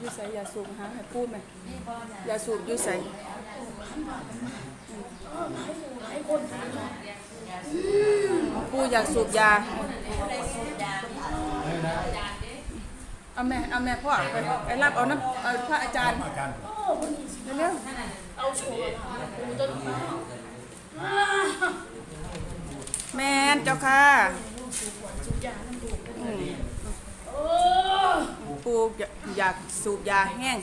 อยู่ใส่ยาสูบหาให้ปูไหมยาสูบอยู่ใส่หลายคนหลายคนปูอยากสูบยาเอาแม่เอาแม่พ่อไปไปรับเอาน้ำเอาพระอาจารย์อาจารย์โอ้คนนี้สิเร็วเอาโชว์มาปูต้นไม้อ่าๆแม่นเจ้าค่ะ สุดยาน้ำดู อืม โอ้ ปูอยากอยากสูบยาแห้ง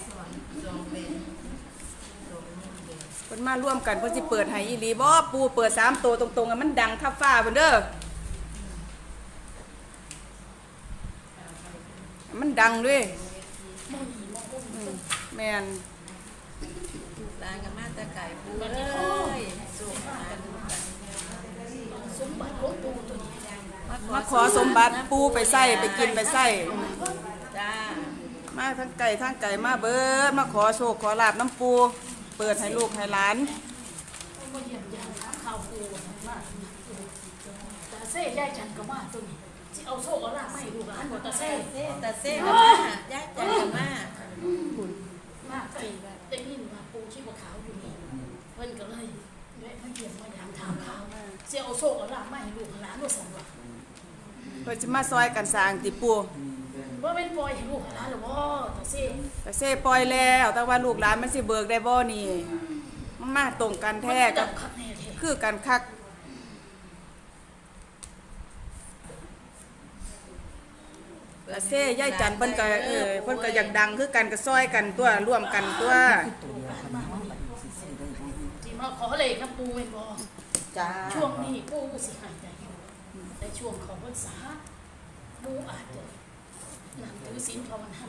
เพิ่นมาร่วมกันเพิ่นสิเปิดให้อีหลีบ่ปูเปิดสามตัวตรงๆอะมันดังทับฟ้าเพิ่นเด้อมันดังด้วยอืมแม่นร้านกับมาแตะไก่ปูเอ้ยสุขมาดูกันสมบัติของปูตัวนี้มาขอสมบัติปูไปใส่ไปกินไปใส่จ้า มาทั้งไก่ทั้งไก่มาเบิดมาขอโชคขอลาบน้ำปู เปิดให้ลูกให้หลานมาเยี่ยมยามถามข่าวปูมากตาเซ่ยายจันก็มาตัวนี้สิเอาโชคเอาลาภมาให้ลูกหลานบ่ตาเซ่เซ่ตาเซ่กับมาย่าจันกับมามากไปได้ยินว่าปูชีพขาวอยู่นี่เพิ่นก็เลยแวะมาเยี่ยมมายามถามข่าวสิเอาโชคเอาลาภมาให้ลูกหลานว่าซั่นว่าเพิ่นสิมาซอยกันสร้างติปู ว่าเป็นปล่อยให้ลูกหลานหรือว่าตาเซ่แต่เซ่ปล่อยแล้ว แต่ว่าลูกหลานมันสิเบิกได้บ่นี่มันมาตรงกันแท้กับคักแน่แท้คือกันคักแต่เซ่ย่ายจันทร์เพิ่นก็เออเพิ่นก็อยากดังคือกันก็ซอยกันตัวร่วมกันตัวที่มาขอเลยครับปูเป็นบ่จ้าช่วงนี้ปูก็สิหายใจอยู่แต่ช่วงของพรรษาปูอาจจะ นั่งถือศีลภาวนา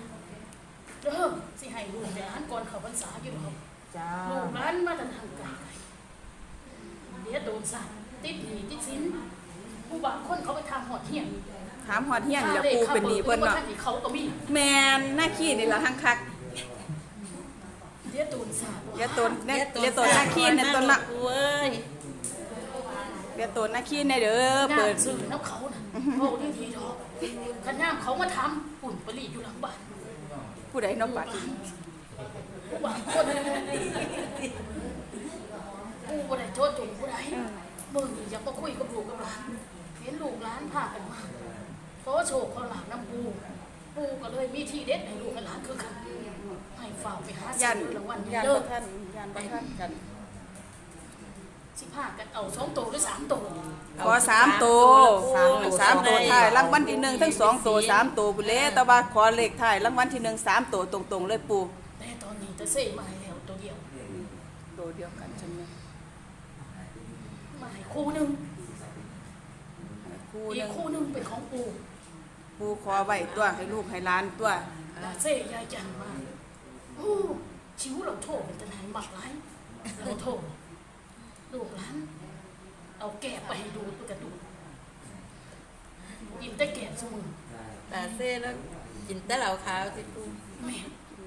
เริ่มสิให้ลูกหลานก่อนเข้าพรรษาอยู่ครับจ้าลูกหลานมาแต่ทางไกลๆเดี๋ยวโดนสั่งติดหนี้ติดสินผู้บางคนเขาไปทำหอดเที่ยงถามฮอดเฮียนแล้วปูเป็นหนี้เพิ่นเนาะค่าลขเขาก็มีแม่นหน้าขี้นี่ล่ะทั้งคักเดี๋ยวโดนสั่งเดี๋ยวตนเนี่ยเดี๋ยวตนหน้าขี้เนี่ยตนละปูเอ้ยเดี๋ยวตนหน้าขี้เนี่ยเด้อเปิดสื่อน้ำเขาน่ะโอ้ดีทีดอก ขันน้ำเขามาทำปุ่นปลีอยู่หลังบ้านผู้ใดเนาะปัดผู้บางคนกูบ่ได้โทษจงผู้ใดมึงอยากมาคุยกับลูกกับหลานเห็นลูกหลานพากันมาขอโชคขอหลานน้ำปูปูก็เลยมีที่เด็ดให้ลูกกับหลานคือกันให้ฝากไปหายันซื้อรางวัลยันเด้อบ่ท่านยันบ่ท่านกัน สิพากันเอาสองตัวหรือสามตัวขอสามตัวสามตัวท้ายรางวัลที่หนึ่งทั้งสองตัวสามตัวบุเล่แต่ว่าขอเลขท้ายรางวัลที่หนึ่งสามตัวตรงๆเลยปูแต่ตอนนี้ตะเซ่มาให้แล้วตัวเดียวตัวเดียวกันใช่ไหมมาให้คู่หนึ่งคู่หอีนึ่กงคู่หนึ่งเป็นของปูปูขอไว้ตัวให้ลูกให้หล้านตัวตาเซ่ยายจันมาโอ้ชิวเราโทษเป็นตะนายหมักไรเราโทษ ลูกหลานเอาแกะไปให้ดูตัวกระดูกกินแต่แกะสมุนตาเซ่แล้วกินแต่เหล่าขาวสิปูแม่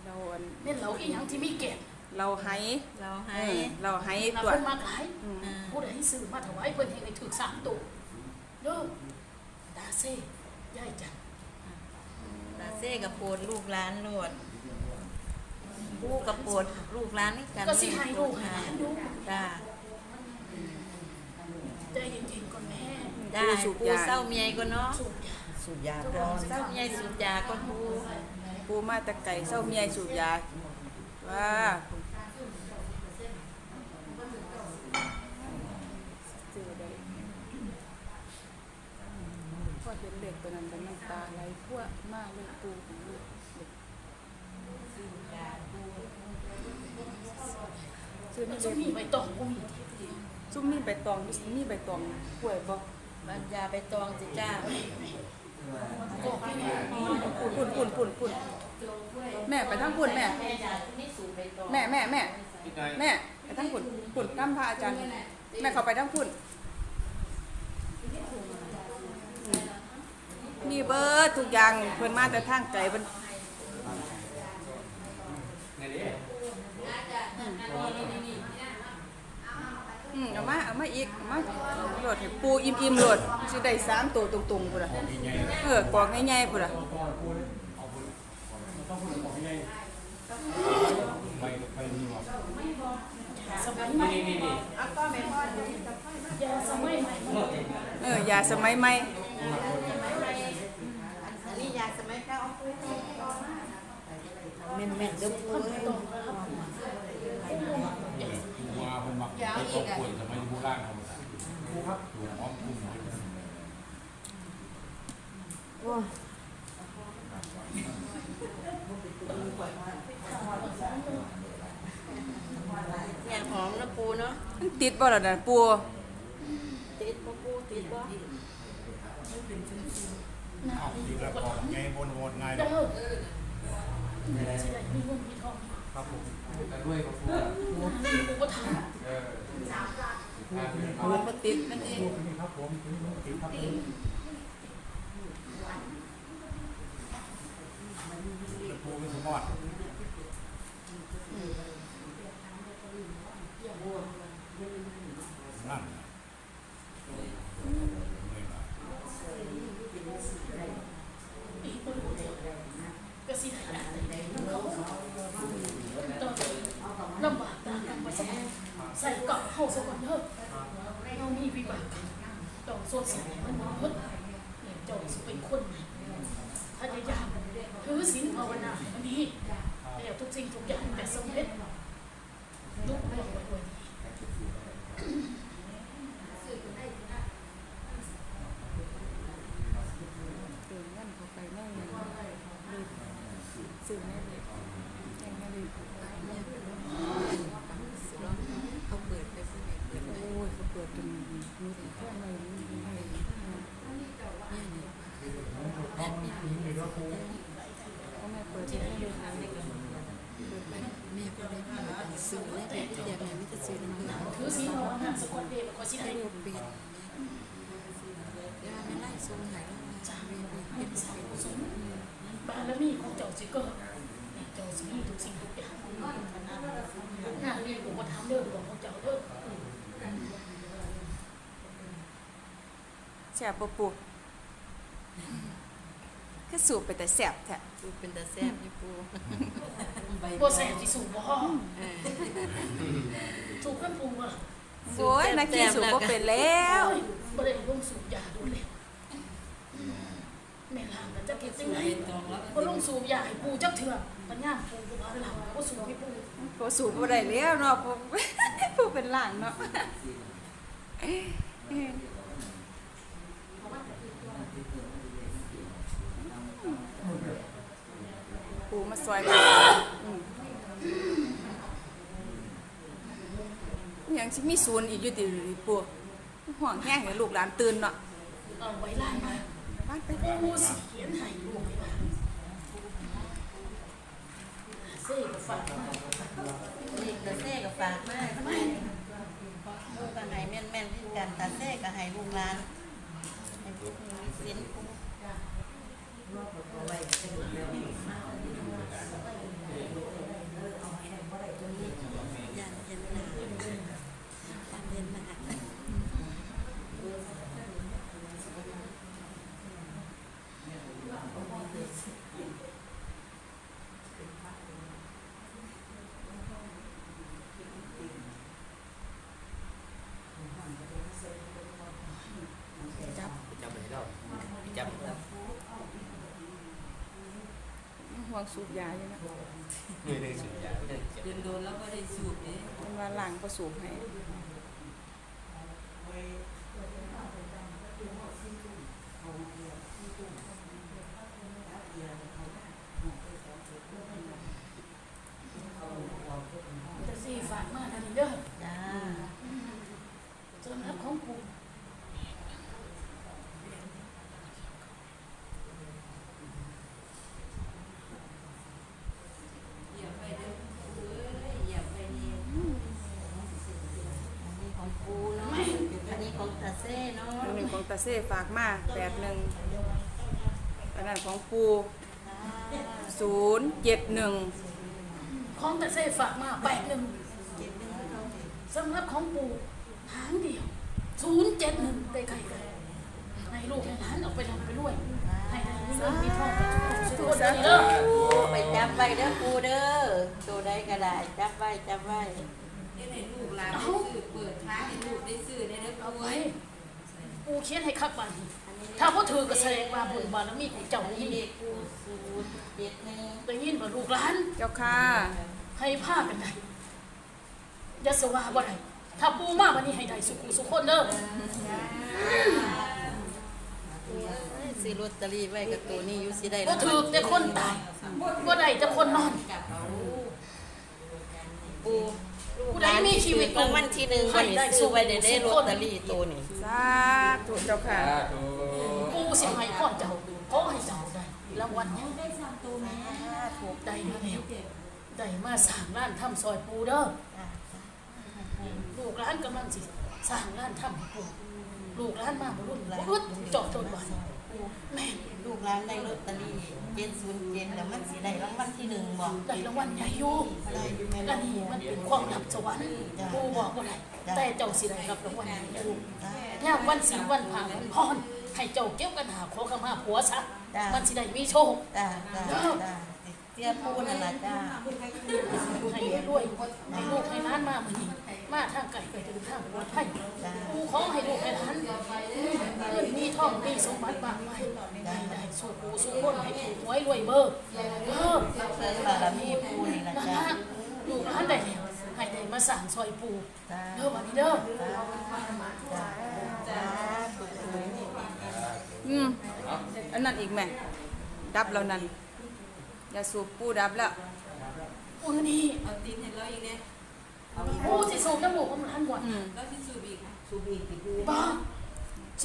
เราอันแม่นเราอีหยังที่มีแกะเราให้เราเอให้อเราให้เราตัวเพิ่นมากหลายอืมอ่าผู้ใดซื้อมาถวายเพิ่นให้ได้ถือสามตัวเด้อตาเซ่ยายจันตาเซ่กับโปวดลูกหลานโลดปูกับโปวดลูกหลานนี่กันก็สิให้ลูกให้หลานดูจ้า ใจเย็นๆก่อนแม่จ้าปูเศร้าเมียก็เนาะสูบยาสูบยาก่อนเศร้าเมียสูบยาก็ปูปูมาแตะไก่เศร้าเมียสูบยาว่าซื้อได้พอเห็นเด็กตัวนั้นก็น้ำตาไหลพวกมากเลยปูของลูกเด็กซื้อมัไม่นได้จะมีใบตองกูมี ซุ่มนี่ใบตองมีใบตองป่วยบ่บรรยาไปตองสิจ้าก็ไม่แน่ปุ่นปุ่นปุ่นปุ่นแม่ไปทั้งปุ่นแม่ แม่แม่แม่แม่ไปทั้งปุ่นปุ่นน้ำพระอาจารย์ แม่เขาไปทั้งปุ่นมีเบิร์ดทุกอย่างเพิ่นมาแต่ทางไกลเพิ่น อืมเอามาเอามาอีกเอามาโหลดให้ปูอิ่มๆโหลดสิได้สามตัวตรงๆพุ่นล่ะเออกอกง่ายๆพุ่นล่ะต้องพูดต้องพูดบอกยังไงไปไปนี่หรอสมัยใหม่นี่นี่นี่ยาสมัยใหม่เออยาสมัยใหม่อันนี้ยาสมัยเก่าแม่นแม่นเด้อพูดตรงนะครับ หัว คนมักไปตกป่วยทำไมโบราณเขาถูกอ้อมคุ้มเนี่ยหอมนะปูเนาะมันติดบ่ล่ะน่ะปูติดบ่ปูติดบ่เอาดีแล้วพอไงบนโหดไงเด้อสิได้มีเงินมีทองครับผม แต่ด้วยกับฟูกูก็ทเออมันบ่ติดนั่นเองครับผมติดครับผมปูเป็นสมอดนั่นำอีกบ่รู้ก็สิได้ได้เขาตอนนี้ลำบากตามลำบาก ใส่กลับเข้าสวรรค์เถอะเรามีวิบากกรรมต้องสดใสมันบ่หมดเนี่ยเจ้าสิเป็นคนพยายามถือศีลภาวนาให้มันดีแล้วทุกสิ่งทุกอย่างจะสำเร็จลูกแม่รวยๆเติมเงินเข้าไปในเงินเลยซื้อแม่เลยแจ้งแม่เลย เขาเปิดไปผู้ใหญ่เปิดไป โอ้ยเขาเปิดจนมีแต่ข้างในมีให้ เขาแม่เปิดที่ให้เลยค่ะ แม่ก็ได้มาซื้อเลยเด็กเดี๋ยวแม่ไม่จะซื้อน้ำเพื่อน ถือศีลภาวนาสะกดเดชก็สิได้ ลูกปิดเดี๋ยวแม่ไล่ซูมหายแล้วมาจ้าแม่ปิด เป็ เป็น น สาสายวกุกุศศลลบารมีของเจ้าสิเกิดเจ้าสิมีทุกสิ่งทุกอย่างงานเรียนอุปถัมภ์เด้อหลวงของเจ้าเด้อแซ่บปะปูคือสูบไปแต่แซ่บแท้ปูเป็นตาแซ่บนี่ปูบ่แสบสิสูบบ่เออสูบกันปรุงบ่โอ้ยนักกีสูบบ่เป็นแล้วเอ้ยบ่ได้ลงสูบยาดูเลยแม่ ลางก็จะเก็บจังไดบ่ลงสูบยาให้ปูจักเถื่อปัญญาปูบ่พาหลังบ่สูบให้ปูพอสูบบ่ได้แล้วเนาะผู้ผู้เป็นหลางเนาะปูมาซอยกันอืมอิหยังสิมีศูนย์อีกอยู่ติปูห่วงแห้งให้ลูกหลานตื่นเนาะเอาไว้ล้านมา บ้านไปปูสิเขียนให้ลูกไว้ว่เซ่ก็ฝากมานี่ตาแซ่ก็ฝากมากปูก็ให้แม่นๆคือกันตาแซ่ก็ให้ลูกหลานให้พวกมีศีลปูยันยันหนายันเย็นหนาจับไปแล้วจับ ห่ วงสูบยาอยู่นะไม่ได้สุดยาไม่ได้จับเดินโดนแล้วก็ได้สูบเด้มันว่าหลังก็สูบให้ แต่สิฝากมาทันทีเด้อ จ้า สำนักของปู่ อันนี้ของปูเนาะอันนี้ของตาแซ่เนาะ อันหนึ่ง ของตาเซ่ฝากมาแปดหนึ่งอันนั้นของปูศูนย์เจ็ดหนึ่งของแต่เซ่ฝากมาแปดหนึ่งสำนักของปู่หางเดียวศูนย์เจ็ดหนึ่งได้ใครกันให้ลูกให้หลานออกไปลำไปรวยอ่าให้ได้มีเงินมีทองกับทุกคนเด้อไปจับไว้เด้อปูเด้อตัวใดก็ได้จับไว้จับไว้ลูกหลานได้ซื้อเปิดท้ายให้ลูกได้ซื้อได้เด้อเอาปูไว้เอ้ย ปูเขียนให้คักบัดนี้ถ้าบ่ถือก็แสดงว่าบุญบารมีของเจ้านี่นี่เด็กปูศูนย์เจ็ดหนึ่งได้ยินบ่ลูกหลาน เจ้าค่ะ ให้ผ้ากันได้อย่าสว่าบ่ได้ถ้าปูมาวันนี้ให้ได้สุขุสุขคนเด้อซื้อลอตเตอรี่ไว้กับตัวนี้อยู่สิได้บ่ถือแต่คนตายบ่ได้แต่คนนอน ปู ผู้ใดมีชีวิตรางวัลที่หนึ่งวันนี้ซื้อไว้ได้ได้ลอตเตอรี่ตัวนี้สาธุเจ้าค่ะปูสิให้พ่อเจ้าขอให้เจ้าได้รางวัลยังได้ถูกได้มาแล้วได้มาสร้างร้านทำซอยปูเด้อลูกร้านกำลังสิสร้างร้านทำให้ปูลูกร้านมาบ่รุ่นบ่อึดจอดจนวันแม่ นลูกหลานได้ลอตเตอรี่เจ็ดศูนย์เจ็ดแล้วมันสิได้รางวัลที่หนึ่งบอกได้รางวัลใหญ่ยู่ได้อยู่แม่และนี่มันเป็นความลับสวรรค์ปูบอกว่าได้แต่เจ้าสิได้รับรางวัลนี้อยู่ยวันศีวันผ่าวันพรให้เจ้าเก็บกันหาขอขมาผัวซะมันสิได้มีโชคจ้าจ้าจ้าเตี้ยปูนั่นล่ะจ้าให้รวยให้ลูกให้ร้านมาเมือนี้มาทางไก่ไปถึงทางปลอดภัยกูขอให้ลูกให้ร้านเงิน ทองมีสมบัติมากมายได้ได้สู้กูสู้คนให้ถูกหวยรวยเบอร์เออเพิ่นบารมีปูนี่ล่ะนั่นจ้าละลูกร้านได้แล้วให้ได้มาสั่งซอยปูจ้าเด้อวันนี้เด้อจ้าอืมอันนั้นอีกแม่ดับแล้วนั่นอย่าสูบปูดับแล้วมือนี้เอาตีนให้เราอีกเนี่ยปูสิสูบน้ำมูกของร้านก่อนอืมเราที่สูบอีกบ้าจะ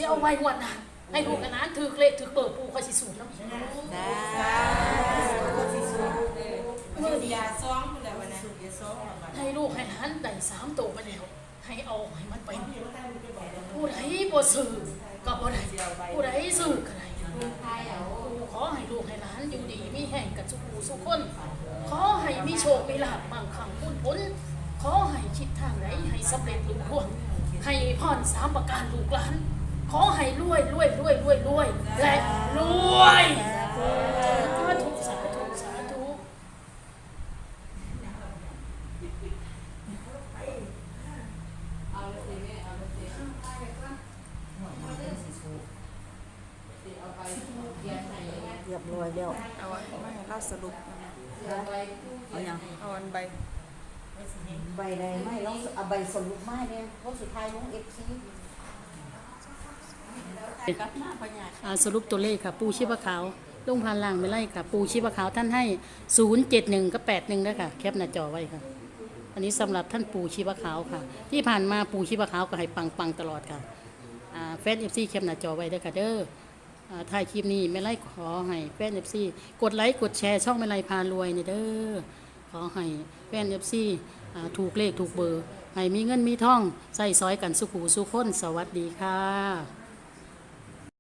เอาไว้วดหนะให้ลูกกับน้นถือเลขถือเบอร์ปูคอยสิสูบน้ำอีกจ้ามือนี้ยาซองพุ่นและวันนั้นให้ลูกให้หลานได้สามโตไปแล้ว ให้เอาให้มันเป็นผู้ใดบ่ซื้อก็บ่ได้ผู้ใดซื้อก็ได้กูขอให้ลูกให้หลานอยู่ดีมีแห่งกันสุขูสุขคน ขอให้มีโชคมีลาภมั่งคั่งพูนผลขอให้คิดทางไหนให้สำเร็จลุล่วงให้พรสามประการลูกหลาน ขอให้รวยรวยรวยรวยรวยและรวยสาธุสาธุสาธุเอาเลยสิแม่เอาเลยสิเอาไปเขียนให้ยังไงเรียบร้อยแล้วเอาไว้ไม่ให้เราสรุปเอาไปเอาอย่างเอาอันใบใบใดไม่ลองเอาใบสรุปมาเนี่ยรถสุดท้ายลงเอฟซีอ่า สรุปตัวเลขค่ะปูชีพขาวลงพานล่างไม่ไล่ค่ะ ปูชีพขาวท่านให้ 071กับ81ด้วยค่ะ แคปหน้าจอไว้ค่ะ อันนี้สำหรับท่านปูชีพขาวค่ะ ที่ผ่านมาปูชีพขาวก็ให้ปังปังๆตลอดค่ะแฟนเอฟซีแคปหน้าจอไว้ด้วยค่ะเด้อถ่ายคลิปนี้ไม่ไล่ขอให้แฟนเอฟซีกดไลค์กดแชร์ช่องไม่ไล่พารวยเนี่ยเด้อขอให้แฟนเอฟซีถูกเลขถูกเบอร์ ให้มีเงินมีทองใส่ซอยกันสุขูสุขคนสวัสดีค่ะ